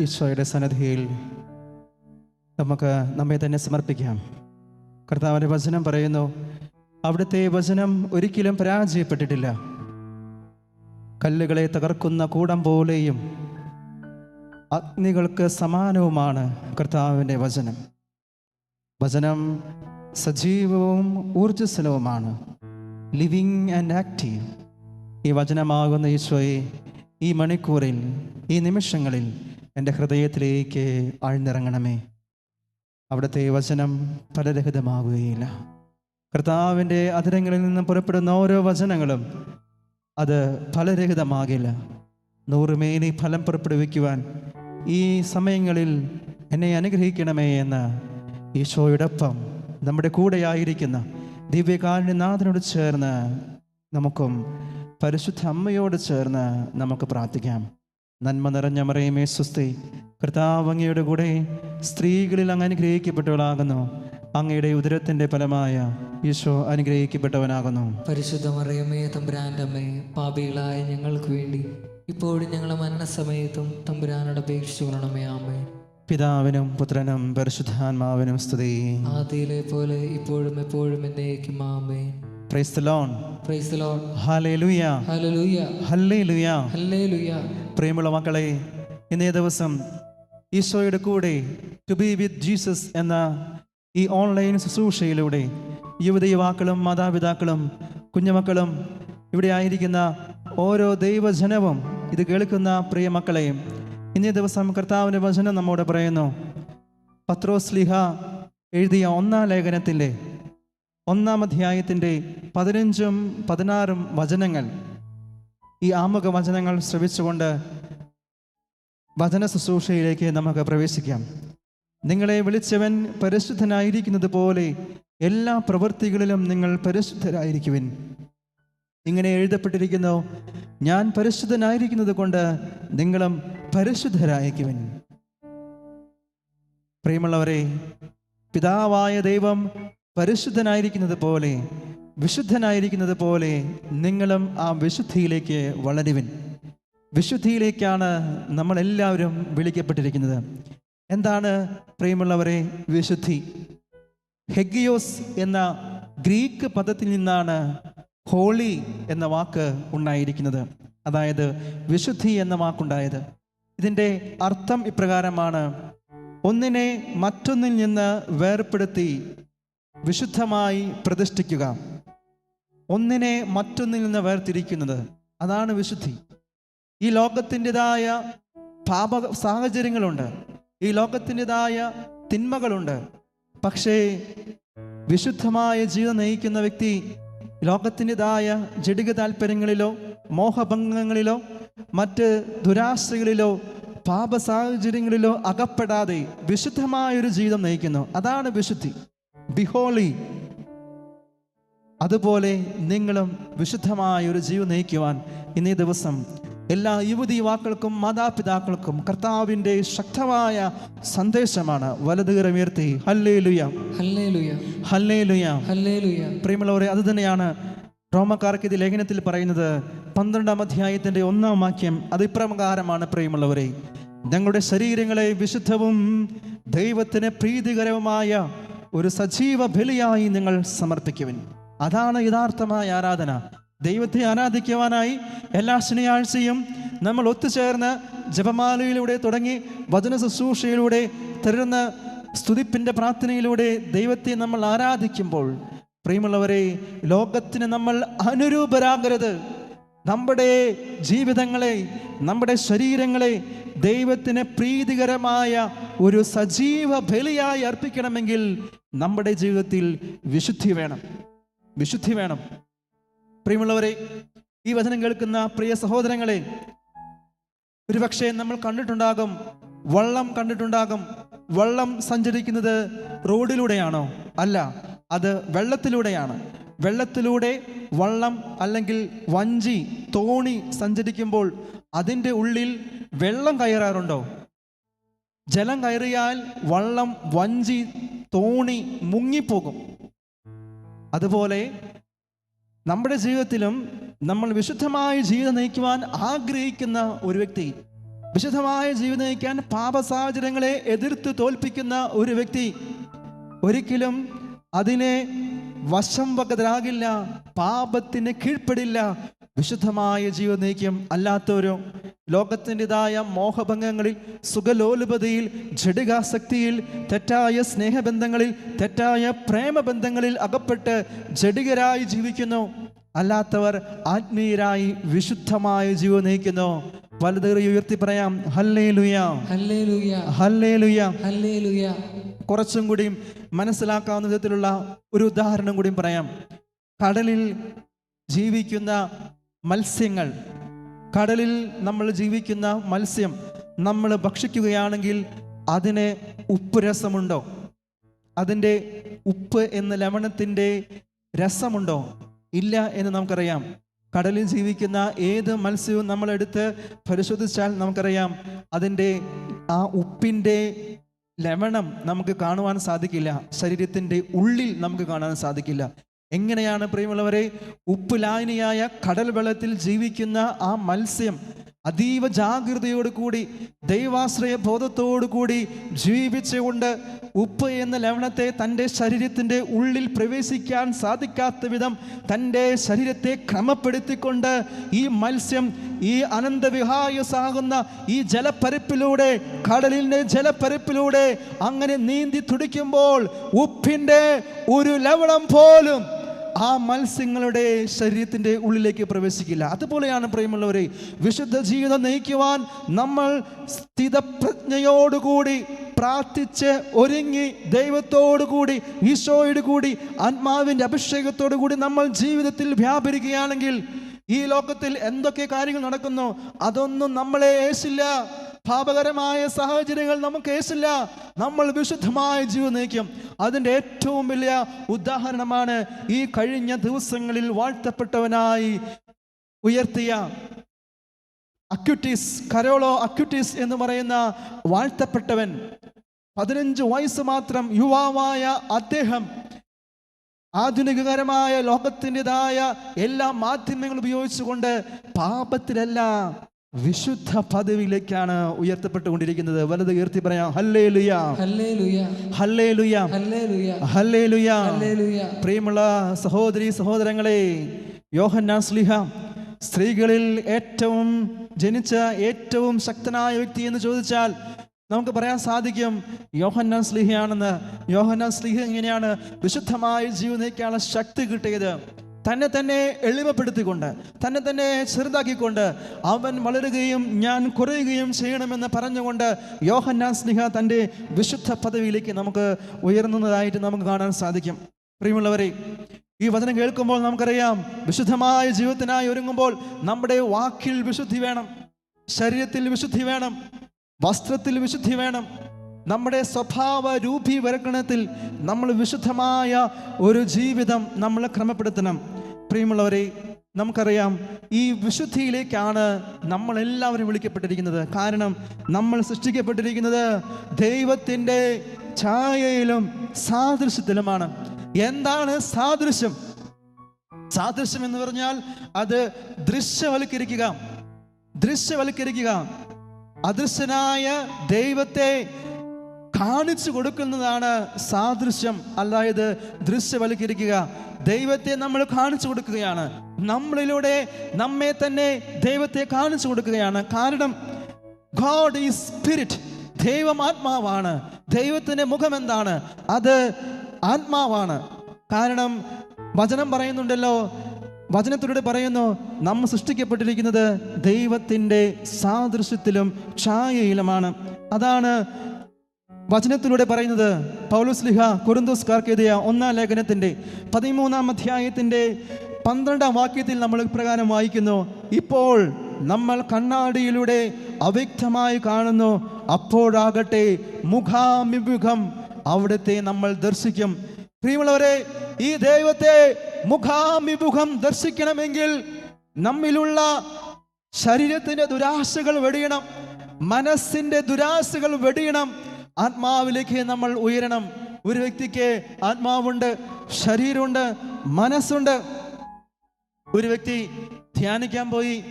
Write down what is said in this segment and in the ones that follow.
ഈശോയുടെ സന്നദ്ധിയിൽ നമുക്ക് നമ്മെ തന്നെ സമർപ്പിക്കാം. കർത്താവിന്റെ വചനം പറയുന്നു അവിടുത്തെ വചനം ഒരിക്കലും പരാജയപ്പെട്ടിട്ടില്ല. കല്ലുകളെ തകർക്കുന്ന കൂടം പോലെയും അഗ്നികൾക്ക് സമാനവുമാണ് കർത്താവിന്റെ വചനം. വചനം സജീവവും ഊർജസ്വലവുമാണ് ലിവിങ് ആൻഡ് ആക്റ്റീവ്. ഈ വചനമാകുന്ന ഈശോയെ ഈ മണിക്കൂറിൽ ഈ നിമിഷങ്ങളിൽ എന്റെ ഹൃദയത്തിലേക്ക് ആഴ്ന്നിറങ്ങണമേ. അവിടുത്തെ വചനം ഫലരഹിതമാവുകയില്ല. കർത്താവിന്റെ അതിരങ്ങളിൽ നിന്ന് പുറപ്പെടുന്ന ഓരോ വചനങ്ങളും അത് ഫലരഹിതമാകില്ല. നൂറുമേനി ഫലം പുറപ്പെടുവിക്കുവാൻ ഈ സമയങ്ങളിൽ എന്നെ അനുഗ്രഹിക്കണമേ എന്ന് ഈശോയോടൊപ്പം നമ്മുടെ കൂടെയായിരിക്കുന്ന ദിവ്യകാരുണ്യനാഥനോട് ചേർന്ന് നമുക്കും പരിശുദ്ധ അമ്മയോട് ചേർന്ന് നമുക്ക് പ്രാർത്ഥിക്കാം. നന്മ നിറഞ്ഞ മറിയമേ സ്വസ്തി. കർത്താവ് അങ്ങയുടെ കൂടെ സ്ത്രീകളിൽ അങ്ങ് അനുഗ്രഹിക്കപ്പെട്ടവളാകുന്നു. അങ്ങയുടെ ഉദരത്തിന്റെ ഫലമായ ഈശോ അനുഗ്രഹിക്കപ്പെട്ടവനാകുന്നു. പരിശുദ്ധ മറിയമേ തമ്പുരാന്റെ അമ്മേ പാപികളായ ഞങ്ങൾക്ക് വേണ്ടി ഇപ്പോഴും ഞങ്ങളെ മരണസമയത്തും തമ്പുരാനോട് അപേക്ഷിച്ചു കൊള്ളണമേ ആമേ പിതാവിനും പുത്രനും പരിശുദ്ധാത്മാവിനും സ്തുതി. ആദ്യയിലെ പോലെ ഇപ്പോഴും എപ്പോഴും എന്നേക്കും ആമേ praise the lord praise lord hallelujah hallelujah hallelujah hallelujah പ്രിയമുള്ള മക്കളെ ഇന്നേ ദിവസം ഈശോയുടെ കൂടെ ടു ബി വിത്ത് ജീസസ് എന്ന ഈ ഓൺലൈൻ ശുശ്രൂഷയിലൂടെ യുവതി യുവാക്കളും മാതാപിതാക്കളും കുഞ്ഞുമക്കളും ഇവിടെ ആയിരിക്കുന്ന ഓരോ ദൈവജനവും ഇത് കേൾക്കുന്ന പ്രിയ മക്കളെയും ഇന്നേ ദിവസം കർത്താവിന്റെ വചനം നമ്മോട് പറയുന്നു. പത്രോസ്ലിഹ എഴുതിയ ഒന്നാം ലേഖനത്തിന്റെ ഒന്നാം അധ്യായത്തിന്റെ പതിനഞ്ചും പതിനാറും വചനങ്ങൾ. ഈ ആമുഖ വചനങ്ങൾ ശ്രവിച്ചുകൊണ്ട് വചന ശുശ്രൂഷയിലേക്ക് നമുക്ക് പ്രവേശിക്കാം. നിങ്ങളെ വിളിച്ചവൻ പരിശുദ്ധനായിരിക്കുന്നത് പോലെ എല്ലാ പ്രവൃത്തികളിലും നിങ്ങൾ പരിശുദ്ധരായിരിക്കുവിൻ. ഇങ്ങനെ എഴുതപ്പെട്ടിരിക്കുന്നു ഞാൻ പരിശുദ്ധനായിരിക്കുന്നത് കൊണ്ട് നിങ്ങളും പരിശുദ്ധരായിരിക്കുവിൻ. പ്രിയമുള്ളവരെ പിതാവായ ദൈവം പരിശുദ്ധനായിരിക്കുന്നത് പോലെ വിശുദ്ധനായിരിക്കുന്നത് പോലെ നിങ്ങളും ആ വിശുദ്ധിയിലേക്ക് വളരുവിൻ. വിശുദ്ധിയിലേക്കാണ് നമ്മളെല്ലാവരും വിളിക്കപ്പെട്ടിരിക്കുന്നത്. എന്താണ് പ്രിയമുള്ളവരെ വിശുദ്ധി? ഹെഗിയോസ് എന്ന ഗ്രീക്ക് പദത്തിൽ നിന്നാണ് ഹോളി എന്ന വാക്ക് ഉണ്ടായിരിക്കുന്നത്. അതായത് വിശുദ്ധി എന്ന വാക്കുണ്ടായത്. ഇതിന്റെ അർത്ഥം ഇപ്രകാരമാണ്. ഒന്നിനെ മറ്റൊന്നിൽ നിന്ന് വേർപ്പെടുത്തി വിശുദ്ധമായി പ്രതിഷ്ഠിക്കുക. ഒന്നിനെ മറ്റൊന്നിൽ നിന്ന് വേർതിരിക്കുന്നത് അതാണ് വിശുദ്ധി. ഈ ലോകത്തിന്റെതായ പാപ സാഹചര്യങ്ങളുണ്ട്. ഈ ലോകത്തിന്റെതായ തിന്മകളുണ്ട്. പക്ഷേ വിശുദ്ധമായ ജീവിതം നയിക്കുന്ന വ്യക്തി ലോകത്തിന്റെതായ ജടിക താല്പര്യങ്ങളിലോ മോഹഭംഗങ്ങളിലോ മറ്റ് ദുരാശകളിലോ പാപ സാഹചര്യങ്ങളിലോ അകപ്പെടാതെ വിശുദ്ധമായൊരു ജീവിതം നയിക്കുന്നു. അതാണ് വിശുദ്ധി. ബിഹോളി അതുപോലെ നിങ്ങളും വിശുദ്ധമായ ഒരു ജീവൻ നയിക്കുവാൻ ഇന്നേ ദിവസം എല്ലാ യുവതി യുവാക്കൾക്കും മാതാപിതാക്കൾക്കും കർത്താവിന്റെ ശക്തമായ സന്ദേശമാണ് വലതുകരമുയർത്തി പ്രിയമുള്ളവരെ അത് തന്നെയാണ് റോമക്കാർക്ക് ഇത് ലേഖനത്തിൽ പറയുന്നത്. പന്ത്രണ്ടാം അധ്യായത്തിന്റെ ഒന്നാം വാക്യം അത് ഇപ്രകാരമാണ് പ്രിയമുള്ളവരെ. ഞങ്ങളുടെ ശരീരങ്ങളെ വിശുദ്ധവും ദൈവത്തിന് പ്രീതികരവുമായ ഒരു സജീവ ബലിയായി നിങ്ങൾ സമർപ്പിക്കുവിൻ. അതാണ് യഥാർത്ഥമായ ആരാധന. ദൈവത്തെ ആരാധിക്കുവാനായി എല്ലാ ശനിയാഴ്ചയും നമ്മൾ ഒത്തുചേർന്ന് ജപമാലയിലൂടെ തുടങ്ങി വചന ശുശ്രൂഷയിലൂടെ തരുന്ന സ്തുതിപ്പിന്റെ പ്രാർത്ഥനയിലൂടെ ദൈവത്തെ നമ്മൾ ആരാധിക്കുമ്പോൾ പ്രിയമുള്ളവരെ ലോകത്തിന് നമ്മൾ അനുരൂപരാകരുത്. നമ്മുടെ ജീവിതങ്ങളെ നമ്മുടെ ശരീരങ്ങളെ ദൈവത്തിന് പ്രീതികരമായ ഒരു സജീവ ബലിയായി അർപ്പിക്കണമെങ്കിൽ നമ്മുടെ ജീവിതത്തിൽ വിശുദ്ധി വേണം. വിശുദ്ധി വേണം. പ്രിയമുള്ളവരെ ഈ വചനം കേൾക്കുന്ന പ്രിയ സഹോദരങ്ങളെ ഒരുപക്ഷെ നമ്മൾ കണ്ടിട്ടുണ്ടാകും വള്ളം കണ്ടിട്ടുണ്ടാകും. വള്ളം സഞ്ചരിക്കുന്നത് റോഡിലൂടെയാണോ? അല്ല അത് വെള്ളത്തിലൂടെയാണ്. വെള്ളത്തിലൂടെ വള്ളം അല്ലെങ്കിൽ വഞ്ചി തോണി സഞ്ചരിക്കുമ്പോൾ അതിന്റെ ഉള്ളിൽ വെള്ളം കയറാറുണ്ടോ? ജലം കയറിയാൽ വള്ളം വഞ്ചി തോണി മുങ്ങിപ്പോകും. അതുപോലെ നമ്മുടെ ജീവിതത്തിലും നമ്മൾ വിശുദ്ധമായ ജീവിതം നയിക്കുവാൻ ആഗ്രഹിക്കുന്ന ഒരു വ്യക്തി വിശുദ്ധമായ ജീവിതം നയിക്കാൻ പാപ സാഹചര്യങ്ങളെ എതിർത്ത് തോൽപ്പിക്കുന്ന ഒരു വ്യക്തി ഒരിക്കലും അതിനെ വശം വകതരാകില്ല പാപത്തിന് കീഴ്പ്പെടില്ല വിശുദ്ധമായ ജീവിതം നയിക്കും അല്ലാത്തവരോ ലോകത്തിന്റെതായ മോഹഭംഗങ്ങളിൽ സുഖലോലുപതയിൽ ജഡികാസക്തിയിൽ തെറ്റായ സ്നേഹബന്ധങ്ങളിൽ തെറ്റായ പ്രേമബന്ധങ്ങളിൽ അകപ്പെട്ട് ജഡികരായി ജീവിക്കുന്നു. അല്ലാത്തവർ ആത്മീയരായി വിശുദ്ധമായ ജീവൻ നയിക്കുന്നു. വലുതേറി ഉയർത്തി പറയാം ഹല്ലേ ലുയാ ഹല്ലേ ലുയാ കുറച്ചും കൂടിയും മനസ്സിലാക്കാവുന്ന വിധത്തിലുള്ള ഒരു ഉദാഹരണം കൂടിയും പറയാം. കടലിൽ ജീവിക്കുന്ന മത്സ്യങ്ങൾ കടലിൽ നമ്മൾ ജീവിക്കുന്ന മത്സ്യം നമ്മൾ ഭക്ഷിക്കുകയാണെങ്കിൽ അതിന് ഉപ്പ് രസമുണ്ടോ? അതിന്റെ ഉപ്പ് എന്ന ലവണത്തിന്റെ രസമുണ്ടോ? ഇല്ല എന്ന് നമുക്കറിയാം. കടലിൽ ജീവിക്കുന്ന ഏത് മത്സ്യവും നമ്മളെടുത്ത് പരിശോധിച്ചാൽ നമുക്കറിയാം അതിന്റെ ആ ഉപ്പിന്റെ ലവണം നമുക്ക് കാണുവാൻ സാധിക്കില്ല. ശരീരത്തിന്റെ ഉള്ളിൽ നമുക്ക് കാണാൻ സാധിക്കില്ല. എങ്ങനെയാണ് പ്രിയമുള്ളവരെ? ഉപ്പുലായനിയായ കടൽ വെള്ളത്തിൽ ജീവിക്കുന്ന ആ മത്സ്യം അതീവ ജാഗ്രതയോട് കൂടി ദൈവാശ്രയ ബോധത്തോടു കൂടി ജീവിച്ചുകൊണ്ട് ഉപ്പ് എന്ന ലവണത്തെ തന്റെ ശരീരത്തിന്റെ ഉള്ളിൽ പ്രവേശിക്കാൻ സാധിക്കാത്ത വിധം തന്റെ ശരീരത്തെ ക്രമപ്പെടുത്തിക്കൊണ്ട് ഈ മത്സ്യം ഈ അനന്തവിഹായസാകുന്ന ഈ ജലപ്പരപ്പിലൂടെ കടലിന്റെ ജലപ്പരപ്പിലൂടെ അങ്ങനെ നീന്തി തുടിക്കുമ്പോൾ ഉപ്പിന്റെ ഒരു ലവണം പോലും ആ മത്സ്യങ്ങളുടെ ശരീരത്തിന്റെ ഉള്ളിലേക്ക് പ്രവേശിക്കില്ല. അതുപോലെയാണ് പ്രിയമുള്ളവരെ വിശുദ്ധ ജീവിതം നയിക്കുവാൻ നമ്മൾ സ്ഥിതപ്രജ്ഞയോടുകൂടി പ്രാർത്ഥിച്ച് ഒരുങ്ങി ദൈവത്തോടു കൂടി ഈശോയോട് കൂടി ആത്മാവിന്റെ അഭിഷേകത്തോടു കൂടി നമ്മൾ ജീവിതത്തിൽ വ്യാപരിക്കുകയാണെങ്കിൽ ഈ ലോകത്തിൽ എന്തൊക്കെ കാര്യങ്ങൾ നടക്കുന്നു അതൊന്നും നമ്മളെ ഏശില്ല. പാപകരമായ സാഹചര്യങ്ങൾ നമുക്ക് ഏശില്ല. നമ്മൾ വിശുദ്ധമായ ജീവിതം നയിക്കും. അതിന്റെ ഏറ്റവും വലിയ ഉദാഹരണമാണ് ഈ കഴിഞ്ഞ ദിവസങ്ങളിൽ വാഴ്ത്തപ്പെട്ടവനായി ഉയർത്തിയ അക്യൂട്ടീസ് കരോളോ അക്യൂട്ടീസ് എന്ന് പറയുന്ന വാഴ്ത്തപ്പെട്ടവൻ പതിനഞ്ച് വയസ്സ് മാത്രം യുവാവായ അദ്ദേഹം ആധുനികകരമായ ലോകത്തിന്റെതായ എല്ലാ മാധ്യമങ്ങളും ഉപയോഗിച്ചുകൊണ്ട് പാപത്തിലല്ല വിശുദ്ധ പദവിയിലേക്കാണ് ഉയർത്തപ്പെട്ടുകൊണ്ടിരിക്കുന്നത്. വലത് ഉയർത്തി പറയാം ഹല്ലേ ലുയാ ഹല്ലേ ലുയാ ഹല്ലേ ലുയാ പ്രിയമുള്ള സഹോദരി സഹോദരങ്ങളെ യോഹന്നാൻ സ്ലിഹ സ്ത്രീകളിൽ ഏറ്റവും ജനിച്ച ഏറ്റവും ശക്തനായ വ്യക്തി എന്ന് ചോദിച്ചാൽ നമുക്ക് പറയാൻ സാധിക്കും യോഹന്നാൻ സ്ലിഹയാണെന്ന്. യോഹന്നാൻ സ്ലിഹ ഇങ്ങനെയാണ് വിശുദ്ധമായ ജീവിതത്തിലേക്കാണ് ശക്തി കിട്ടിയത്? തന്നെ തന്നെ എളിമപ്പെടുത്തിക്കൊണ്ട് തന്നെ തന്നെ ചെറുതാക്കിക്കൊണ്ട് അവൻ വളരുകയും ഞാൻ കുറയുകയും ചെയ്യണമെന്ന് പറഞ്ഞുകൊണ്ട് യോഹന്നാൻ സ്നിഹ തന്റെ വിശുദ്ധ പദവിയിലേക്ക് നമുക്ക് ഉയർന്നതായിട്ട് നമുക്ക് കാണാൻ സാധിക്കും. പ്രിയമുള്ളവരെ ഈ വചനം കേൾക്കുമ്പോൾ നമുക്കറിയാം വിശുദ്ധമായ ജീവിതത്തിനായി ഒരുങ്ങുമ്പോൾ നമ്മുടെ വാക്കിൽ വിശുദ്ധി വേണം ശരീരത്തിൽ വിശുദ്ധി വേണം വസ്ത്രത്തിൽ വിശുദ്ധി വേണം നമ്മുടെ സ്വഭാവ രൂപീകരണത്തിൽ നമ്മൾ വിശുദ്ധമായ ഒരു ജീവിതം നമ്മൾ ക്രമപ്പെടുത്തണം. പ്രിയമുള്ളവരെ നമുക്കറിയാം ഈ വിശുദ്ധിയിലേക്കാണ് നമ്മൾ എല്ലാവരും വിളിക്കപ്പെട്ടിരിക്കുന്നത്. കാരണം നമ്മൾ സൃഷ്ടിക്കപ്പെട്ടിരിക്കുന്നത് ദൈവത്തിന്റെ ഛായയിലും സാദൃശ്യത്തിലുമാണ്. എന്താണ് സാദൃശ്യം? സാദൃശ്യം എന്ന് പറഞ്ഞാൽ അത് ദൃശ്യവൽക്കരിക്കുക. ദൃശ്യവൽക്കരിക്കുക. അദൃശ്യനായ ദൈവത്തെ കാണിച്ചു കൊടുക്കുന്നതാണ് സാദൃശ്യം. അതായത് ദൃശ്യവൽക്കരിക്കുക. ദൈവത്തെ നമ്മൾ കാണിച്ചു കൊടുക്കുകയാണ്. നമ്മളിലൂടെ നമ്മെ തന്നെ ദൈവത്തെ കാണിച്ചു കൊടുക്കുകയാണ്. കാരണം ഗോഡ് ഈസ് സ്പിരിറ്റ് ദൈവം ആത്മാവാണ് ദൈവത്തിന്റെ മുഖം എന്താണ് അത് ആത്മാവാണ്. കാരണം വചനം പറയുന്നുണ്ടല്ലോ. വചനത്തിലൂടെ പറയുന്നു നമ്മൾ സൃഷ്ടിക്കപ്പെട്ടിരിക്കുന്നത് ദൈവത്തിന്റെ സാദൃശ്യത്തിലും ഛായയിലുമാണ്. അതാണ് വചനത്തിലൂടെ പറയുന്നത് പൗലുസ്ലിഹ കുറുന്തോസ്കാർക്കെതിയ ഒന്നാം ലേഖനത്തിന്റെ പതിമൂന്നാം അധ്യായത്തിന്റെ പന്ത്രണ്ടാം വാക്യത്തിൽ നമ്മൾ ഇപ്രകാരം വായിക്കുന്നു. ഇപ്പോൾ നമ്മൾ കണ്ണാടിയിലൂടെ അവ്യക്തമായി കാണുന്നു. അപ്പോഴാകട്ടെ മുഖാമിമുഖം അവിടുത്തെ നമ്മൾ ദർശിക്കും. പ്രിയമുള്ളവരെ ഈ ദൈവത്തെ മുഖാമിമുഖം ദർശിക്കണമെങ്കിൽ നമ്മിലുള്ള ശരീരത്തിന്റെ ദുരാശകൾ വെടിയണം. മനസ്സിന്റെ ദുരാശകൾ വെടിയണം. ആത്മാവിലേക്ക് നമ്മൾ ഉയരണം. ഒരു വ്യക്തിക്ക് ആത്മാവുണ്ട് ശരീരമുണ്ട് മനസ്സുണ്ട്. ഒരു വ്യക്തി ധ്യാനിക്കാൻ പോയി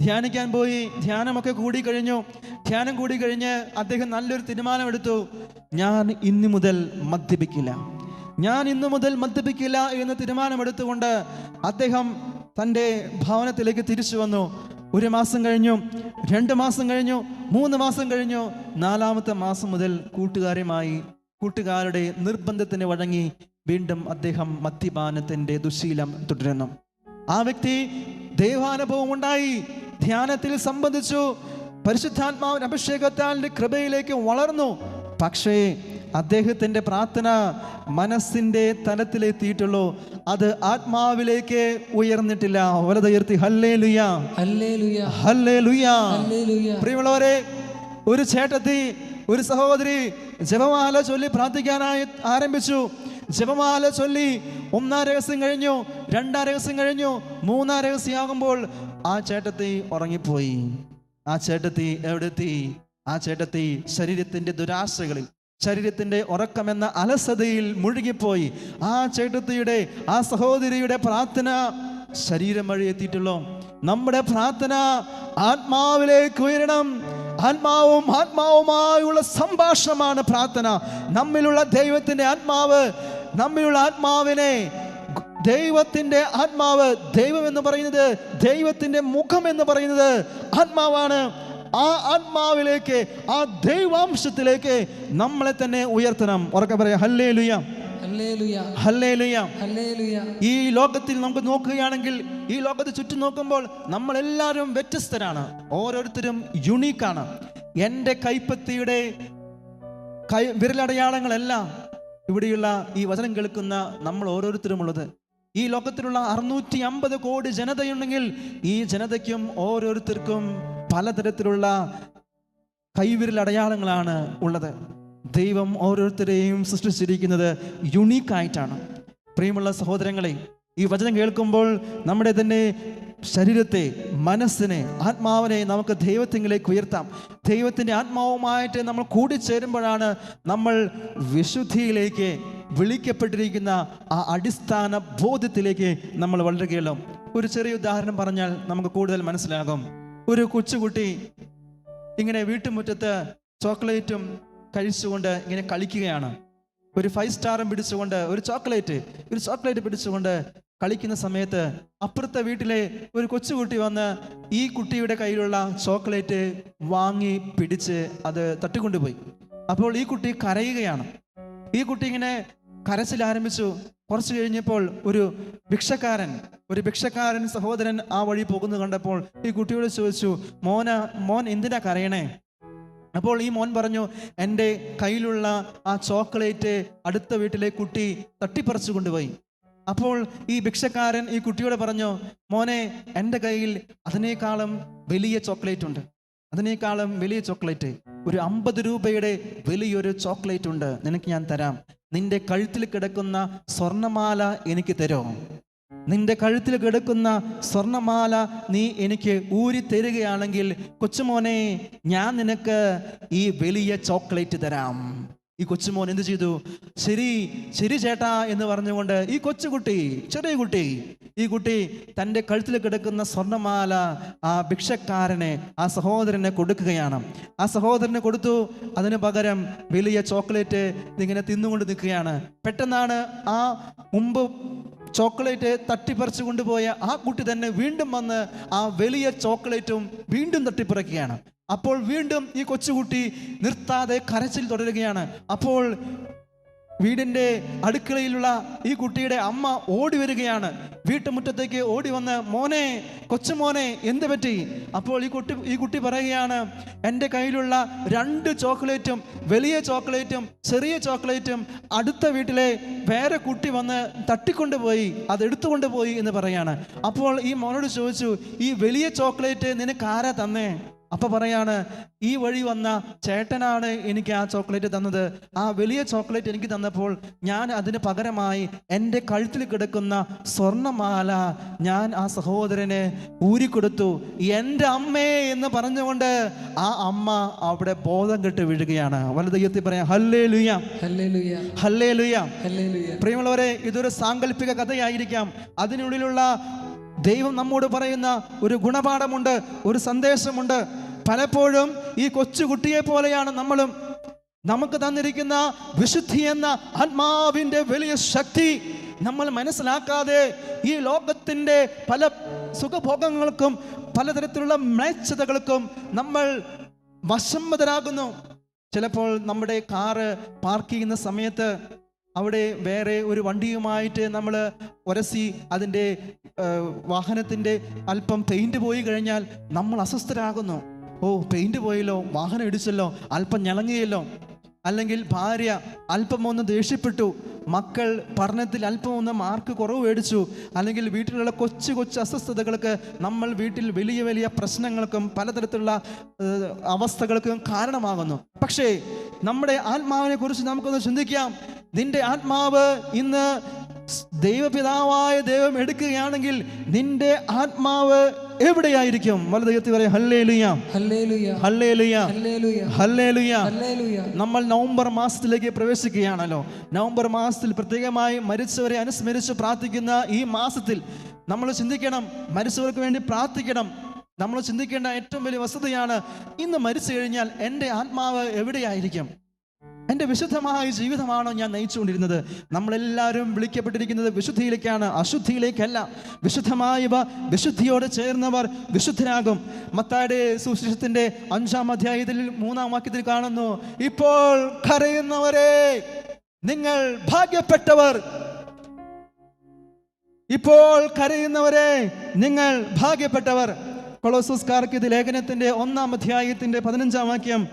ധ്യാനിക്കാൻ പോയി ധ്യാനമൊക്കെ കൂടി കഴിഞ്ഞു ധ്യാനം കൂടി കഴിഞ്ഞ് അദ്ദേഹം നല്ലൊരു തീരുമാനമെടുത്തു. ഞാൻ ഇന്നു മുതൽ മദ്യപിക്കില്ല. ഞാൻ ഇന്നു മുതൽ മദ്യപിക്കില്ല എന്ന് തീരുമാനമെടുത്തുകൊണ്ട് അദ്ദേഹം തന്റെ ഭവനത്തിലേക്ക് തിരിച്ചു വന്നു. ഒരു മാസം കഴിഞ്ഞു രണ്ട് മാസം കഴിഞ്ഞു മൂന്ന് മാസം കഴിഞ്ഞു. നാലാമത്തെ മാസം മുതൽ കൂട്ടുകാരുമായി കൂട്ടുകാരുടെ നിർബന്ധത്തിന് വഴങ്ങി വീണ്ടും അദ്ദേഹം മദ്യപാനത്തിന്റെ ദുശീലം തുടരുന്നു. ആ വ്യക്തി ദൈവാനുഭവം ഉണ്ടായി ധ്യാനത്തിൽ സംബന്ധിച്ചു പരിശുദ്ധാത്മാവിന് അഭിഷേകത്താലിന്റെ കൃപയിലേക്ക് വളർന്നു. പക്ഷേ അദ്ദേഹത്തിന്റെ പ്രാർത്ഥന മനസ്സിന്റെ തലത്തിലെത്തിയിട്ടുള്ളൂ. അത് ആത്മാവിലേക്ക് ഉയർന്നിട്ടില്ല. വലതുയർത്തി ഹല്ലേ ലുയാ ഹല്ലേ ലുയാ പ്രിയമുള്ളവരെ ഒരു ചേട്ടത്തി ഒരു സഹോദരി ജപമാല ചൊല്ലി പ്രാർത്ഥിക്കാനായി ആരംഭിച്ചു. ജപമാല ചൊല്ലി ഒന്നാം രഹസ്യം കഴിഞ്ഞു രണ്ടാം രഹസ്യം കഴിഞ്ഞു മൂന്നാം രഹസ്യമാകുമ്പോൾ ആ ചേട്ടത്തി ഉറങ്ങിപ്പോയി. ആ ചേട്ടത്തി എവിടെത്തി? ആ ചേട്ടത്തി ശരീരത്തിന്റെ ദുരാശകളിൽ. ശരീരത്തിന്റെ ഉറക്കമെന്ന അലസതയിൽ മുഴുകിപ്പോയി. ആ ചേട്ടത്തിയുടെ ആ സഹോദരിയുടെ പ്രാർത്ഥന ശരീരം വഴി എത്തിയിട്ടുള്ളൂ. നമ്മുടെ പ്രാർത്ഥന ആത്മാവിലേക്ക് ഉയരണം. ആത്മാവും ആത്മാവുമായുള്ള സംഭാഷണമാണ് പ്രാർത്ഥന. നമ്മിലുള്ള ദൈവത്തിന്റെ ആത്മാവ് നമ്മിലുള്ള ആത്മാവിനെ ദൈവത്തിന്റെ ആത്മാവ് ദൈവം എന്ന് പറയുന്നത് ദൈവത്തിന്റെ മുഖം എന്ന് പറയുന്നത് ആത്മാവാണ്. ആ ആത്മാവിലേക്ക് ആ ദൈവാംശത്തിലേക്ക് നമ്മളെ തന്നെ ഉയർത്തണം. ഉറക്കെ പറയാം ഹല്ലേ ലുയാം ഈ ലോകത്തിൽ നമുക്ക് നോക്കുകയാണെങ്കിൽ ഈ ലോകത്ത് ചുറ്റും നോക്കുമ്പോൾ നമ്മളെല്ലാവരും വ്യത്യസ്തരാണ്. ഓരോരുത്തരും യുണീക്കാണ്. എന്റെ കൈപ്പത്തിയുടെ കൈ വിരലടയാളങ്ങളെല്ലാം ഇവിടെയുള്ള ഈ വചനം കേൾക്കുന്ന നമ്മൾ ഓരോരുത്തരുമുള്ളത്. ഈ ലോകത്തിലുള്ള അറുന്നൂറ്റി അമ്പത് കോടി ജനതയുണ്ടെങ്കിൽ ഈ ജനതയ്ക്കും ഓരോരുത്തർക്കും പലതരത്തിലുള്ള കൈവിരൽ അടയാളങ്ങളാണ് ഉള്ളത്. ദൈവം ഓരോരുത്തരെയും സൃഷ്ടിച്ചിരിക്കുന്നത് യുണീക്കായിട്ടാണ് പ്രിയമുള്ള സഹോദരങ്ങളെ ഈ വചനം കേൾക്കുമ്പോൾ നമ്മുടെ തന്നെ ശരീരത്തെ മനസ്സിനെ ആത്മാവിനെ നമുക്ക് ദൈവത്തിങ്കിലേക്ക് ഉയർത്താം. ദൈവത്തിന്റെ ആത്മാവുമായിട്ട് നമ്മൾ കൂടിച്ചേരുമ്പോഴാണ് നമ്മൾ വിശുദ്ധിയിലേക്ക് വിളിക്കപ്പെട്ടിരിക്കുന്ന ആ അടിസ്ഥാന ബോധ്യത്തിലേക്ക് നമ്മൾ വളരുകയുള്ളൂ. ഒരു ചെറിയ ഉദാഹരണം പറഞ്ഞാൽ നമുക്ക് കൂടുതൽ മനസ്സിലാകും. ഒരു കൊച്ചുകുട്ടി ഇങ്ങനെ വീട്ടുമുറ്റത്ത് ചോക്ലേറ്റും കഴിച്ചുകൊണ്ട് ഇങ്ങനെ കളിക്കുകയാണ്. ഒരു ഫൈവ് സ്റ്റാറും പിടിച്ചുകൊണ്ട് ഒരു ചോക്ലേറ്റ് ഒരു ചോക്ലേറ്റ് പിടിച്ചുകൊണ്ട് കളിക്കുന്ന സമയത്ത് അപ്പുറത്തെ വീട്ടിലെ ഒരു കൊച്ചുകുട്ടി വന്ന് ഈ കുട്ടിയുടെ കയ്യിലുള്ള ചോക്ലേറ്റ് വാങ്ങി പിടിച്ച് അത് തട്ടിക്കൊണ്ടുപോയി. അപ്പോൾ ഈ കുട്ടി കരയുകയാണ്. ഈ കുട്ടി ഇങ്ങനെ കരച്ചിൽ ആരംഭിച്ചു. കുറച്ച് കഴിഞ്ഞപ്പോൾ ഒരു ഭിക്ഷക്കാരൻ ഒരു ഭിക്ഷക്കാരൻ സഹോദരൻ ആ വഴി പോകുന്നത് കണ്ടപ്പോൾ ഈ കുട്ടിയോട് ചോദിച്ചു മോന മോൻ എന്തിനാ കരയണേ? അപ്പോൾ ഈ മോൻ പറഞ്ഞു എന്റെ കയ്യിലുള്ള ആ ചോക്ലേറ്റ് അടുത്ത വീട്ടിലെ കുട്ടി തട്ടിപ്പറിച്ചു കൊണ്ടുപോയി. അപ്പോൾ ഈ ഭിക്ഷക്കാരൻ ഈ കുട്ടിയോട് പറഞ്ഞു മോനെ എന്റെ കയ്യിൽ അതിനേക്കാളും വലിയ ചോക്ലേറ്റ് ഉണ്ട്. അതിനേക്കാളും വലിയ ചോക്ലേറ്റ് ഒരു അമ്പത് രൂപയുടെ വലിയൊരു ചോക്ലേറ്റ് ഉണ്ട്. നിനക്ക് ഞാൻ തരാം. നിന്റെ കഴുത്തിൽ കിടക്കുന്ന സ്വർണമാല എനിക്ക് തരോ? നിന്റെ കഴുത്തിൽ കിടക്കുന്ന സ്വർണമാല നീ എനിക്ക് ഊരി തരികയാണെങ്കിൽ കൊച്ചുമോനെ ഞാൻ നിനക്ക് ഈ വലിയ ചോക്ലേറ്റ് തരാം. ഈ കൊച്ചുമോൻ എന്ത് ചെയ്തു? ശരി ശരി ചേട്ടാ എന്ന് പറഞ്ഞുകൊണ്ട് ഈ കൊച്ചുകുട്ടി ചെറിയ കുട്ടി ഈ കുട്ടി തന്റെ കഴുത്തിൽ കിടക്കുന്ന സ്വർണമാല ആ ഭിക്ഷക്കാരനെ ആ സഹോദരനെ കൊടുക്കുകയാണ്. ആ സഹോദരനെ കൊടുത്തു. അതിന് പകരം വലിയ ചോക്ലേറ്റ് ഇങ്ങനെ തിന്നുകൊണ്ട് നിൽക്കുകയാണ്. പെട്ടെന്നാണ് ആ മുമ്പ് ചോക്ലേറ്റ് തട്ടിപ്പറിച്ചു കൊണ്ടുപോയ ആ കുട്ടി തന്നെ വീണ്ടും വന്ന് ആ വലിയ ചോക്ലേറ്റും വീണ്ടും തട്ടിപ്പറിക്കുകയാണ്. അപ്പോൾ വീണ്ടും ഈ കൊച്ചുകുട്ടി നിർത്താതെ കരച്ചിൽ തുടരുകയാണ്. അപ്പോൾ വീടിന്റെ അടുക്കളയിലുള്ള ഈ കുട്ടിയുടെ അമ്മ ഓടി വരികയാണ്. വീട്ടുമുറ്റത്തേക്ക് ഓടി വന്ന് മോനെ കൊച്ചുമോനെ എന്ത് പറ്റി? അപ്പോൾ ഈ കുട്ടി ഈ കുട്ടി പറയുകയാണ് എന്റെ കയ്യിലുള്ള രണ്ട് ചോക്ലേറ്റും വലിയ ചോക്ലേറ്റും ചെറിയ ചോക്ലേറ്റും അടുത്ത വീട്ടിലെ വേറെ കുട്ടി വന്ന് തട്ടിക്കൊണ്ടുപോയി അത് എടുത്തുകൊണ്ടുപോയി എന്ന് പറയുകയാണ് അപ്പോൾ ഈ മോനോട് ചോദിച്ചു ഈ വലിയ ചോക്ലേറ്റ് നിനക്ക് ആരാ തന്നേ? അപ്പൊ പറയാണ് ഈ വഴി വന്ന ചേട്ടനാണ് എനിക്ക് ആ ചോക്ലേറ്റ് തന്നത്. ആ വലിയ ചോക്ലേറ്റ് എനിക്ക് തന്നപ്പോൾ ഞാൻ അതിന് പകരമായി എന്റെ കഴുത്തിൽ കിടക്കുന്ന സ്വർണമാല ഞാൻ ആ സഹോദരന് ഊരിക്കൊടുത്തു. എന്റെ അമ്മേ എന്ന് പറഞ്ഞുകൊണ്ട് ആ അമ്മ അവിടെ ബോധം കെട്ട് വീഴുകയാണ്. വലതുയർത്തി പറയാം ഹല്ലേ ലുയാം ഹല്ലേ ലുയാം പ്രിയമുള്ളവരെ ഇതൊരു സാങ്കല്പിക കഥയായിരിക്കാം. അതിനുള്ളിലുള്ള ദൈവം നമ്മോട് പറയുന്ന ഒരു ഗുണപാഠമുണ്ട് ഒരു സന്ദേശമുണ്ട്. പലപ്പോഴും ഈ കൊച്ചുകുട്ടിയെ പോലെയാണ് നമ്മളും. നമുക്ക് തന്നിരിക്കുന്ന വിശുദ്ധി എന്ന ആത്മാവിന്റെ വലിയ ശക്തി നമ്മൾ മനസ്സിലാക്കാതെ ഈ ലോകത്തിന്റെ പല സുഖഭോഗങ്ങൾക്കും പലതരത്തിലുള്ള മ്ലേച്ഛതകൾക്കും നമ്മൾ വശംവതരാകുന്നു. ചിലപ്പോൾ നമ്മുടെ കാറ് പാർക്ക് ചെയ്യുന്ന സമയത്ത് അവിടെ വേറെ ഒരു വണ്ടിയുമായിട്ട് നമ്മൾ ഉരസി അതിന്റെ വാഹനത്തിന്റെ അല്പം പെയിന്റ് പോയി കഴിഞ്ഞാൽ നമ്മൾ അസ്വസ്ഥരാകുന്നു. ഓ പെയിന്റ് പോയല്ലോ വാഹനം ഇടിച്ചല്ലോ അല്പം ഞളങ്ങിയല്ലോ അല്ലെങ്കിൽ ഭാര്യ അല്പമൊന്ന് ദേഷ്യപ്പെട്ടു. മക്കൾ പഠനത്തിൽ അല്പമൊന്ന് മാർക്ക് കുറവ് മേടിച്ചു. അല്ലെങ്കിൽ വീട്ടിലുള്ള കൊച്ചു കൊച്ചു അസ്വസ്ഥതകൾക്ക് നമ്മൾ വീട്ടിൽ വലിയ വലിയ പ്രശ്നങ്ങൾക്കും പലതരത്തിലുള്ള അവസ്ഥകൾക്കും കാരണമാകുന്നു. പക്ഷേ നമ്മുടെ ആത്മാവിനെ കുറിച്ച് നമുക്കൊന്ന് ചിന്തിക്കാം. നിന്റെ ആത്മാവ് ഇന്ന് ദൈവപിതാവായ ദൈവം എടുക്കുകയാണെങ്കിൽ നിന്റെ ആത്മാവ് എവിടെയായിരിക്കും? വലത് വരെ നമ്മൾ നവംബർ മാസത്തിലേക്ക് പ്രവേശിക്കുകയാണല്ലോ. നവംബർ മാസത്തിൽ പ്രത്യേകമായി മരിച്ചവരെ അനുസ്മരിച്ച് പ്രാർത്ഥിക്കുന്ന ഈ മാസത്തിൽ നമ്മൾ ചിന്തിക്കണം മരിച്ചവർക്ക് വേണ്ടി പ്രാർത്ഥിക്കണം. നമ്മൾ ചിന്തിക്കേണ്ട ഏറ്റവും വലിയ വസ്തുതയാണ് ഇന്ന് മരിച്ചു കഴിഞ്ഞാൽ എന്റെ ആത്മാവ് എവിടെയായിരിക്കും? എന്റെ വിശുദ്ധമായ ജീവിതമാണോ ഞാൻ നയിച്ചുകൊണ്ടിരുന്നത്? നമ്മളെല്ലാവരും വിളിക്കപ്പെട്ടിരിക്കുന്നത് വിശുദ്ധിയിലേക്കാണ് അശുദ്ധിയിലേക്കല്ല. വിശുദ്ധമായവ വിശുദ്ധിയോട് ചേർന്നവർ വിശുദ്ധരാകും. മത്തായുടെ സുശിഷത്തിന്റെ അഞ്ചാം അധ്യായത്തിൽ മൂന്നാം വാക്യത്തിൽ കാണുന്നു ഇപ്പോൾ കരയുന്നവരെ നിങ്ങൾ ഭാഗ്യപ്പെട്ടവർ. ഇപ്പോൾ കരയുന്നവരെ നിങ്ങൾ ഭാഗ്യപ്പെട്ടവർ. കൊളോസുസ്കാർക്ക് ഇത് ലേഖനത്തിന്റെ ഒന്നാം അധ്യായത്തിന്റെ പതിനഞ്ചാം വാക്യം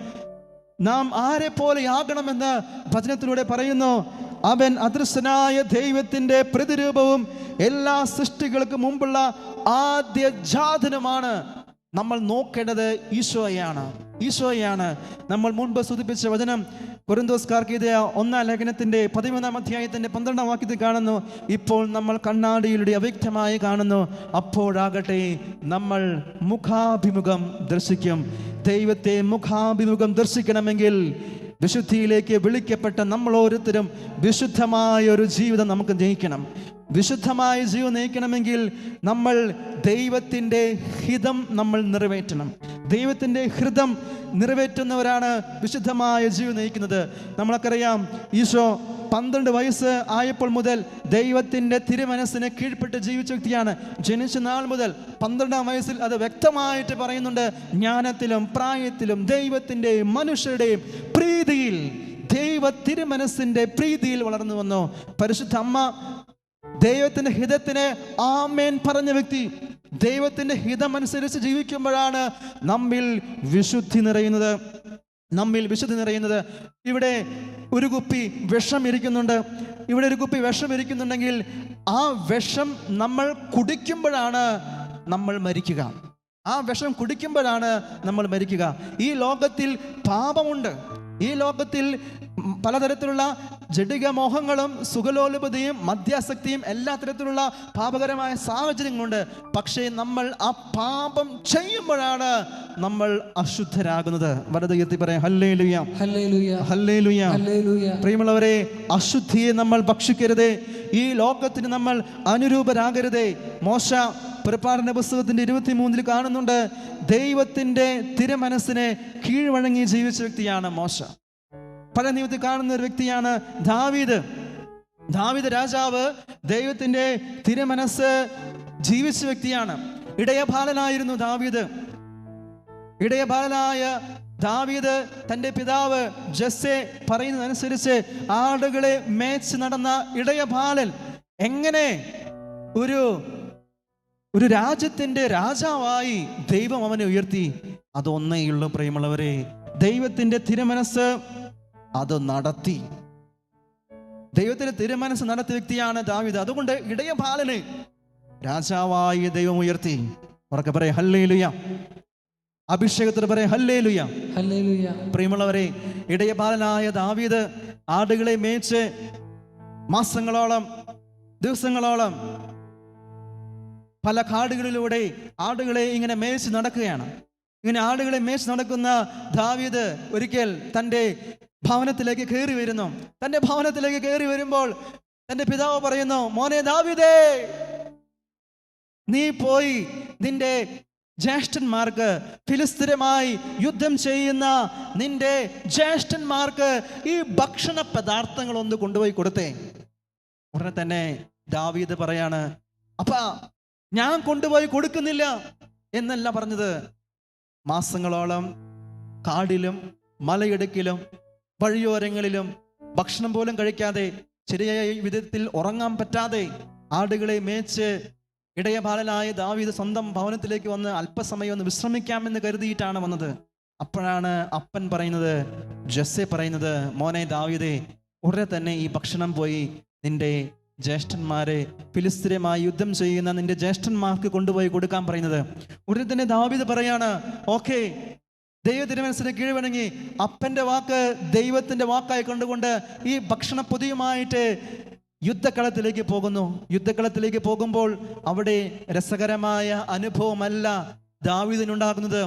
നാം ആരെ പോലെയാകണമെന്ന് ഭജനത്തിലൂടെ പറയുന്നു. അവൻ അദൃശ്യനായ ദൈവത്തിന്റെ പ്രതിരൂപവും എല്ലാ സൃഷ്ടികൾക്ക് മുമ്പുള്ള ആദ്യ ജാതനുമാണ്. നമ്മൾ നോക്കേണ്ടത് ഈശോയാണ് ഈശോയാണ് നമ്മൾ മുൻപ് സൂചിപ്പിച്ച വചനം. കൊരിന്തോസ്കാർക്ക് ഇത് ഒന്നാം ലേഖനത്തിന്റെ പതിമൂന്നാം അധ്യായത്തിന്റെ പന്ത്രണ്ടാം വാക്യത്തിൽ കാണുന്നു ഇപ്പോൾ നമ്മൾ കണ്ണാടിയിലൂടെ അവ്യക്തമായി കാണുന്നു. അപ്പോഴാകട്ടെ നമ്മൾ മുഖാഭിമുഖം ദർശിക്കും. ദൈവത്തെ മുഖാഭിമുഖം ദർശിക്കണമെങ്കിൽ വിശുദ്ധിയിലേക്ക് വിളിക്കപ്പെട്ട നമ്മളോരോരുത്തരും വിശുദ്ധമായ ഒരു ജീവിതം നമുക്ക് നയിക്കണം വിശുദ്ധമായ ജീവൻ നയിക്കണമെങ്കിൽ നമ്മൾ ദൈവത്തിന്റെ ഹിതം നമ്മൾ നിറവേറ്റണം. ദൈവത്തിന്റെ ഹൃദം നിറവേറ്റുന്നവരാണ് വിശുദ്ധമായ ജീവൻ നയിക്കുന്നത്. നമ്മൾക്കറിയാം ഈശോ പന്ത്രണ്ട് വയസ്സ് ആയപ്പോൾ മുതൽ ദൈവത്തിന്റെ തിരുമനസ്സിന് കീഴ്പ്പെട്ട് ജീവിച്ച വ്യക്തിയാണ്. ജനിച്ച നാൾ മുതൽ പന്ത്രണ്ടാം വയസ്സിൽ അത് വ്യക്തമായിട്ട് പറയുന്നുണ്ട്. ജ്ഞാനത്തിലും പ്രായത്തിലും ദൈവത്തിന്റെയും മനുഷ്യരുടെയും പ്രീതിയിൽ ദൈവ തിരുമനസ്സിന്റെ പ്രീതിയിൽ വളർന്നു വന്നു. പരിശുദ്ധ അമ്മ ദൈവത്തിന്റെ ഹിതത്തിന് ആമേൻ പറഞ്ഞ വ്യക്തി ദൈവത്തിന്റെ ഹിതമനുസരിച്ച് ജീവിക്കുമ്പോഴാണ് നമ്മിൽ വിശുദ്ധി നിറയുന്നത്. നമ്മിൽ വിശുദ്ധി നിറയുന്നത്. ഇവിടെ ഒരു കുപ്പി വിഷം ഇരിക്കുന്നുണ്ട്. ഇവിടെ ഒരു കുപ്പി വിഷം ഇരിക്കുന്നുണ്ടെങ്കിൽ ആ വിഷം നമ്മൾ കുടിക്കുമ്പോഴാണ് നമ്മൾ മരിക്കുക. ആ വിഷം കുടിക്കുമ്പോഴാണ് നമ്മൾ മരിക്കുക. ഈ ലോകത്തിൽ പാപമുണ്ട്. ഈ ലോകത്തിൽ പലതരത്തിലുള്ള ജഡിക മോഹങ്ങളും സുഖലോലുപതയും മദ്യാസക്തിയും എല്ലാ തരത്തിലുള്ള പാപകരമായ സാഹചര്യങ്ങളുണ്ട്. പക്ഷേ നമ്മൾ ആ പാപം ചെയ്യുമ്പോഴാണ് നമ്മൾ അശുദ്ധരാകുന്നത്. വലത് എത്തി പറയാം ഹല്ലേ ലുയാം ഹല്ലേലൂയ. ഹല്ലേ ലുയാം ഹല്ലേലൂയ. പ്രിയമുള്ളവരെ അശുദ്ധിയെ നമ്മൾ ഭക്ഷിക്കരുതേ. ഈ ലോകത്തിന് നമ്മൾ അനുരൂപരാകരുതേ. മോശ പുറപ്പാടിന്റെ പുസ്തകത്തിന്റെ ഇരുപത്തി മൂന്നിൽ കാണുന്നുണ്ട്. ദൈവത്തിന്റെ തിരമനസ്സിനെ കീഴ്വഴങ്ങി ജീവിച്ച വ്യക്തിയാണ് മോശ. പല നിയമത്തിൽ കാണുന്ന ഒരു വ്യക്തിയാണ് ദാവീദ്. ദാവീദ് രാജാവ് ദൈവത്തിന്റെ തിരമനസ് ജീവിച്ച വ്യക്തിയാണ്. ഇടയബാലനായിരുന്നു ദാവീദ്. ഇടയബാലനായ ദാവീദ് തന്റെ പിതാവ് ജസ്സെ പറയുന്നതനുസരിച്ച് ആടുകളെ മേച്ച് നടന്ന ഇടയബാലൻ എങ്ങനെ ഒരു ഒരു രാജ്യത്തിന്റെ രാജാവായി ദൈവം അവനെ ഉയർത്തി. അതൊന്നേയുള്ളൂ പ്രിയമുള്ളവരെ. ദൈവത്തിന്റെ തിരുമനസ് അത് നടത്തി. ദൈവത്തിന്റെ തിരുമനസ് നടത്തിയ വ്യക്തിയാണ് ദാവിദ്. അതുകൊണ്ട് ഇടയബാലന് രാജാവായി ദൈവം ഉയർത്തി. ഉറക്കെ പറയാം ഹല്ലേ ലുയ അഭിഷേകത്തിന് പറയാം ഹല്ലേലുയ. ഹല്ലേലൂയ. പ്രിയമുള്ളവരെ ഇടയബാലനായ ദാവീദ് ആടുകളെ മേച്ച് മാസങ്ങളോളം ദിവസങ്ങളോളം പല കാടുകളിലൂടെ ആടുകളെ ഇങ്ങനെ മേച്ച് നടക്കുകയാണ്. ഇങ്ങനെ ആടുകളെ മേച്ച് നടക്കുന്ന ദാവീദ് ഒരിക്കൽ തന്റെ ഭവനത്തിലേക്ക് കയറി വരുന്നു. തന്റെ ഭവനത്തിലേക്ക് കയറി വരുമ്പോൾ തന്റെ പിതാവ് പറയുന്നു മോനെ ദാവീദേ നീ പോയി നിന്റെ ജ്യേഷ്ഠന്മാർക്ക് ഫിലിസ്ഥിരമായി യുദ്ധം ചെയ്യുന്ന നിന്റെ ജ്യേഷ്ഠന്മാർക്ക് ഈ ഭക്ഷണ പദാർത്ഥങ്ങൾ ഒന്ന് കൊണ്ടുപോയി കൊടുത്തേ. ഉടനെ തന്നെ ദാവീദ് പറയാണ് അപ്പ ഞാൻ കൊണ്ടുപോയി കൊടുക്കുന്നില്ല എന്നല്ല പറഞ്ഞത്. മാസങ്ങളോളം കാടിലും മലയിടുക്കിലും വഴിയോരങ്ങളിലും ഭക്ഷണം പോലും കഴിക്കാതെ ശരിയായ വിധത്തിൽ ഉറങ്ങാൻ പറ്റാതെ ആടുകളെ മേച്ച് ഇടയബാലനായ ദാവീദ് സ്വന്തം ഭവനത്തിലേക്ക് വന്ന് അല്പസമയം ഒന്ന് വിശ്രമിക്കാമെന്ന് കരുതിയിട്ടാണ് വന്നത്. അപ്പോഴാണ് അപ്പൻ പറയുന്നത് ജസ്സെ പറയുന്നത് മോനെ ദാവീദേ ഉടനെ തന്നെ ഈ ഭക്ഷണം പോയി നിന്റെ ജ്യേഷ്ഠന്മാരെ ഫിലിസ്തീനുമായി യുദ്ധം ചെയ്യുന്ന നിന്റെ ജ്യേഷ്ഠന്മാർക്ക് കൊണ്ടുപോയി കൊടുക്കാൻ പറയുന്നത്. ഉടനെ തന്നെ ദാവീദ് പറയാണ് ഓക്കെ ദൈവ തിരുമനസിന് കീഴ്വണങ്ങി. അപ്പന്റെ വാക്ക് ദൈവത്തിന്റെ വാക്കായി കണ്ടുകൊണ്ട് ഈ ഭക്ഷണ പൊതിയുമായിട്ട് യുദ്ധക്കളത്തിലേക്ക് പോകുന്നു. യുദ്ധക്കളത്തിലേക്ക് പോകുമ്പോൾ അവിടെ രസകരമായ അനുഭവമല്ല ദാവിദിനുണ്ടാകുന്നത്.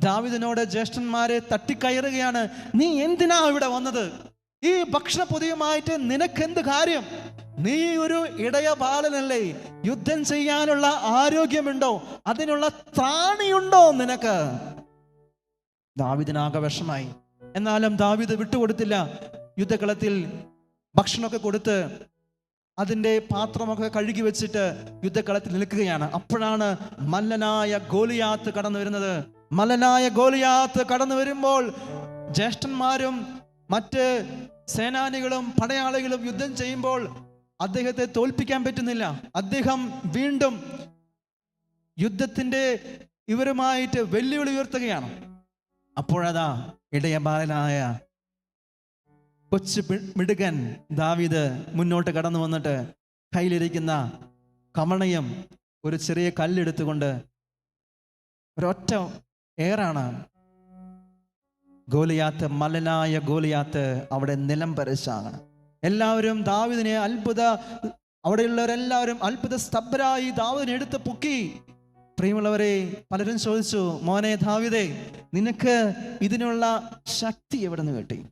ദാവിദിനോട് ജ്യേഷ്ഠന്മാരെ തട്ടിക്കയറുകയാണ് നീ എന്തിനാ ഇവിടെ വന്നത്? ഈ ഭക്ഷണ പൊതിയുമായിട്ട് നിനക്കെന്ത് കാര്യം? നീ ഒരു ഇടയ ബാലനല്ലേ യുദ്ധം ചെയ്യാനുള്ള ആരോഗ്യമുണ്ടോ? അതിനുള്ള ത്രാണിയുണ്ടോ നിനക്ക്? ദാവിദിനാകെ വിഷമായി. എന്നാലും ദാവിദ് വിട്ടുകൊടുത്തില്ല. യുദ്ധകളത്തിൽ ഭക്ഷണമൊക്കെ കൊടുത്ത് അതിന്റെ പാത്രമൊക്കെ കഴുകി വെച്ചിട്ട് യുദ്ധക്കളത്തിൽ നിൽക്കുകയാണ്. അപ്പോഴാണ് മല്ലനായ ഗോലിയാത്ത് കടന്നു വരുന്നത്. മല്ലനായ ഗോലിയാത്ത് കടന്നു വരുമ്പോൾ ജ്യേഷ്ഠന്മാരും മറ്റ് സേനാനികളും പടയാളികളും യുദ്ധം ചെയ്യുമ്പോൾ അദ്ദേഹത്തെ തോൽപ്പിക്കാൻ പറ്റുന്നില്ല. അദ്ദേഹം വീണ്ടും യുദ്ധത്തിന്റെ ഇവരുമായിട്ട് വെല്ലുവിളി ഉയർത്തുകയാണ്. അപ്പോഴതാ ഇടയബാലനായ കൊച്ചു മിടുകൻ ദാവീദ് മുന്നോട്ട് കടന്നു വന്നിട്ട് കയ്യിലിരിക്കുന്ന കമണയും ഒരു ചെറിയ കല്ലെടുത്തുകൊണ്ട് ഒരൊറ്റ ഏറാണ്. ഗോലിയാത്ത് മലനായ ഗോലിയാത്ത് അവിടെ നിലം പരശാണ് എല്ലാവരും ദാവിദിനെ അത്ഭുത അവിടെയുള്ളവരെല്ലാവരും അത്ഭുത സ്തബ്ധരായി ദാവിദിനെ എടുത്ത് പൊക്കി. പ്രിയമുള്ളവരെ പലരും ചോദിച്ചു മോനെ ദാവിദേ നിനക്ക് ഇതിനുള്ള ശക്തി എവിടെ നിന്ന് കിട്ടി?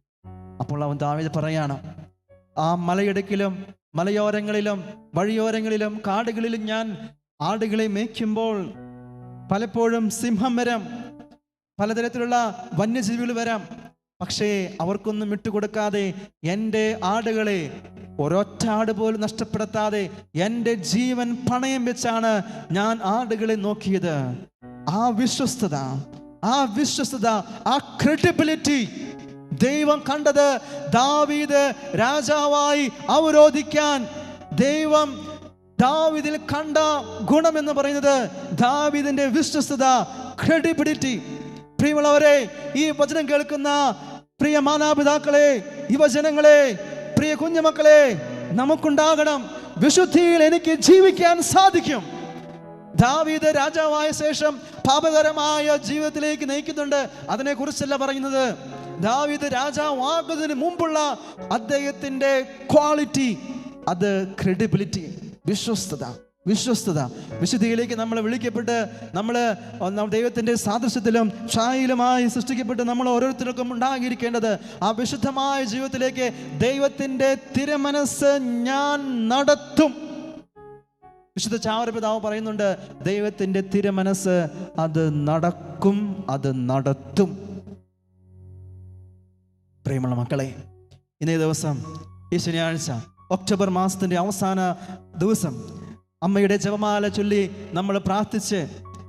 അപ്പോൾ അവൻ ദാവിദ് പറയാണ് ആ മലയിടുക്കിലും മലയോരങ്ങളിലും വഴിയോരങ്ങളിലും കാടുകളിലും ഞാൻ ആടുകളെ മേയ്ക്കുമ്പോൾ പലപ്പോഴും സിംഹം വരാം പലതരത്തിലുള്ള വന്യജീവികൾ വരാം. പക്ഷേ അവർക്കൊന്നും വിട്ടുകൊടുക്കാതെ എന്റെ ആടുകളെ ഒരൊറ്റ ആട് പോലും നഷ്ടപ്പെടുത്താതെ എന്റെ ജീവൻ പണയം വെച്ചാണ് ഞാൻ ആടുകളെ നോക്കിയത്. ആ വിശ്വസ്തത ആ വിശ്വസ്തത ആ ക്രെഡിബിലിറ്റി ദൈവം കണ്ടത് ദാവീദ് രാജാവായി അവരോധിക്കാൻ. ദൈവം ദാവിദിൽ കണ്ട ഗുണം എന്ന് പറയുന്നത് ദാവിദിന്റെ വിശ്വസ്തത ക്രെഡിബിലിറ്റി പ്രിയമുള്ളവരെ ഈ വചനം കേൾക്കുന്ന പ്രിയ മാതാപിതാക്കളെ യുവജനങ്ങളെ പ്രിയ കുഞ്ഞുമക്കളെ നമുക്കുണ്ടാകണം വിശുദ്ധിയിൽ എനിക്ക് ജീവിക്കാൻ സാധിക്കും. ദാവീദ് രാജാവായ ശേഷം പാപകരമായ ജീവിതത്തിലേക്ക് നയിക്കുന്നുണ്ട്. അതിനെക്കുറിച്ചല്ല പറയുന്നത്. ദാവീദ് രാജാവാകുന്നതിന് മുമ്പുള്ള അദ്ദേഹത്തിന്റെ ക്വാളിറ്റി അത് ക്രെഡിബിലിറ്റി വിശ്വസ്തത. വിശ്വസ്തത. വിശുദ്ധിയിലേക്ക് നമ്മൾ വിളിക്കപ്പെട്ട് നമ്മൾ ദൈവത്തിന്റെ സാദൃശ്യത്തിലും ഷായിലുമായി സൃഷ്ടിക്കപ്പെട്ട് നമ്മൾ ഓരോരുത്തർക്കും ഉണ്ടാകിയിരിക്കേണ്ടത് ആ വിശുദ്ധമായ ജീവിതത്തിലേക്ക് ദൈവത്തിന്റെ തിരമനസ് ഞാൻ നടത്തും. വിശുദ്ധ ചാവരപിതാവ് പറയുന്നുണ്ട് ദൈവത്തിന്റെ തിരമനസ് അത് നടക്കും അത് നടത്തും. പ്രിയമുള്ള മക്കളെ ഇന്നേ ദിവസം ഈ ശനിയാഴ്ച ഒക്ടോബർ മാസത്തിന്റെ അവസാന ദിവസം അമ്മയുടെ ജപമാല ചൊല്ലി നമ്മൾ പ്രാർത്ഥിച്ച്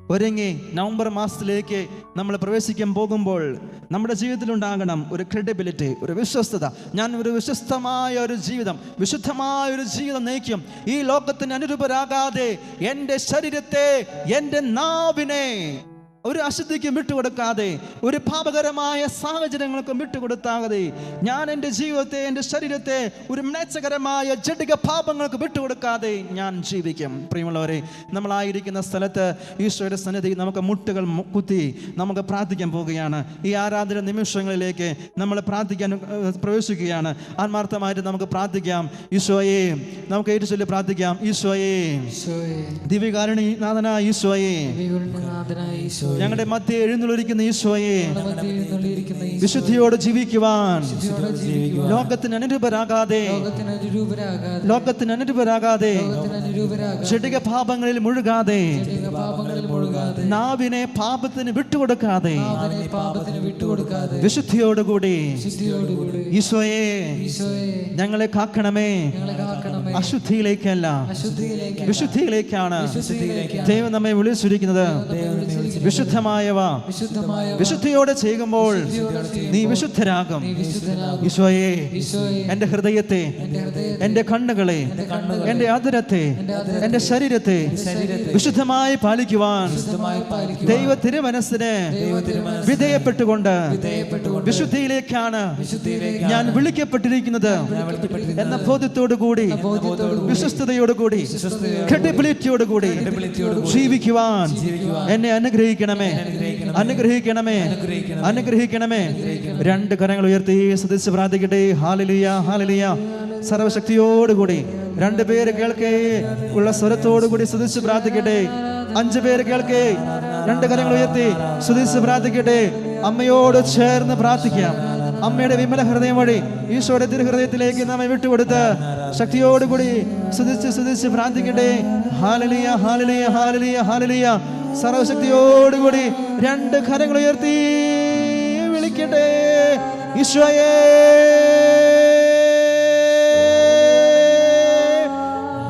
ഒരുങ്ങി നവംബർ മാസത്തിലേക്ക് നമ്മൾ പ്രവേശിക്കാൻ പോകുമ്പോൾ നമ്മുടെ ജീവിതത്തിലുണ്ടാകണം ഒരു ക്രെഡിബിലിറ്റി ഒരു വിശ്വസ്തത. ഞാൻ ഒരു വിശ്വസ്തമായ ഒരു ജീവിതം വിശുദ്ധമായ ഒരു ജീവിതം നയിക്കും. ഈ ലോകത്തിന് അനുരൂപരാകാതെ എന്റെ ശരീരത്തെ എന്റെ നാവിനെ ഒരു അശുദ്ധിക്കും വിട്ടുകൊടുക്കാതെ ഒരു പാപകരമായ സാഹചര്യങ്ങൾക്കും വിട്ടുകൊടുത്താതെ ഞാൻ എന്റെ ജീവിതത്തെ എന്റെ ശരീരത്തെ ഒരു മ്ലേച്ഛകരമായ ജഡിക പാപങ്ങൾക്ക് വിട്ടുകൊടുക്കാതെ ഞാൻ ജീവിക്കും. പ്രിയമുള്ളവരെ നമ്മളായിരിക്കുന്ന സ്ഥലത്ത് ഈശോയുടെ സന്നിധി നമുക്ക് മുട്ടുകൾ കുത്തി നമുക്ക് പ്രാർത്ഥിക്കാൻ പോവുകയാണ്. ഈ ആരാധന നിമിഷങ്ങളിലേക്ക് നമ്മൾ പ്രാർത്ഥിക്കാൻ പ്രവേശിക്കുകയാണ്. ആത്മാർത്ഥമായിട്ട് നമുക്ക് പ്രാർത്ഥിക്കാം. ഈശോയെ നമുക്ക് ഏറ്റു ചൊല്ലി പ്രാർത്ഥിക്കാം. ഈശോയെ ഈശോയെ. ദിവ്യകാരുണി നാഥനായ ഈശോയെ ഈശോയെ. ഞങ്ങളുടെ മധ്യ എഴുന്നള്ളിരിക്കുന്ന ഈശോയെ വിശുദ്ധിയോട് ജീവിക്കുവാൻ. ലോകത്തിന് അനുരൂപരാകാതെ. ലോകത്തിന് അനുരൂപരാകാതെ. ചെടിക പാപങ്ങളിൽ മുഴുകാതെ. നാവിനെ പാപത്തിന് വിട്ടുകൊടുക്കാതെ. വിശുദ്ധിയോടുകൂടി. ഈശോയെ. ഞങ്ങളെ കാക്കണമേ. അശുദ്ധിയിലേക്കല്ല. അശുദ്ധിയിലേക്ക് വിശുദ്ധിയിലേക്കാണ്. ശുദ്ധിയിലേക്ക് ദൈവം നമ്മെ വിളിച്ചിരിക്കുന്നത്. വിശുദ്ധമായവ. വിശുദ്ധമായ വിശുദ്ധിയോടെ ചെയ്യുമ്പോൾ നീ വിശുദ്ധരാകും. ഈശോയെ എന്റെ എന്റെ ഹൃദയത്തെ. എന്റെ കണ്ണുകളെ എന്റെ അതിരത്തെ എന്റെ ശരീരത്തെ വിശുദ്ധമായി പാലിക്കുവാൻ ദൈവ തിരുമനസ്സിന് വിധേയപ്പെട്ടുകൊണ്ട് വിശുദ്ധിയിലേക്കാണ് ഞാൻ വിളിക്കപ്പെട്ടിരിക്കുന്നത് എന്ന ബോധ്യത്തോടു കൂടി വിശ്വസ്തയോടുകൂടി കൂടി ജീവിക്കുവാൻ എന്നെ അനുഗ്രഹിക്കണമേ. അനുഗ്രഹിക്കണമേ. അനുഗ്രഹിക്കണമേ. രണ്ട് കരങ്ങൾ ഉയർത്തി സദസ് പ്രാർത്ഥിക്കട്ടെ. ഹാലലിയ ഹാലലിയ. സർവശക്തിയോടുകൂടി രണ്ട് പേര് കേൾക്കേ. ഉള്ള സ്വരത്തോടുകൂടി ശ്രദ്ധിച്ച് പ്രാർത്ഥിക്കട്ടെ. അഞ്ചു പേര് കേൾക്കേ. രണ്ട് കരങ്ങൾ ഉയർത്തി സ്തുതിച്ച് പ്രാർത്ഥിക്കട്ടെ. അമ്മയോട് ചേർന്ന് പ്രാർത്ഥിക്കാം. അമ്മയുടെ വിമല ഹൃദയം വഴി ഈശോയുടെ തിരുഹൃദയത്തിലേക്ക് നമ്മെ വിട്ടുകൊടുത്ത് ശക്തിയോടുകൂടി സുതിച്ച് സുതിച്ച് പ്രാർത്ഥിക്കട്ടെ. ഹാലലിയ ഹാലലിയ ഹാലലിയ ഹാലലിയ. സർവശക്തിയോടുകൂടി രണ്ട് കരങ്ങൾ ഉയർത്തി വിളിക്കട്ടെ. ഈശോയേ.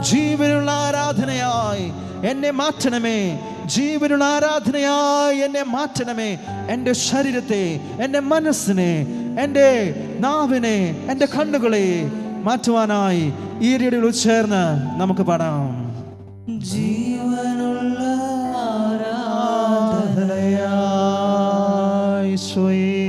ജീവനുള്ള ആരാധനയായി എന്നെ മാറ്റണമേ. ജീവനുള്ള ആരാധനയായി എന്നെ മാറ്റണമേ. എന്റെ ശരീരത്തെ എന്റെ മനസ്സിനെ എന്റെ നാവിനെ എന്റെ കണ്ണുകളെ മാറ്റുവാനായി ഈ രീതിയിൽ ചേർന്ന് നമുക്ക് പാടാം. ജീവനുള്ള ആരാധനയായി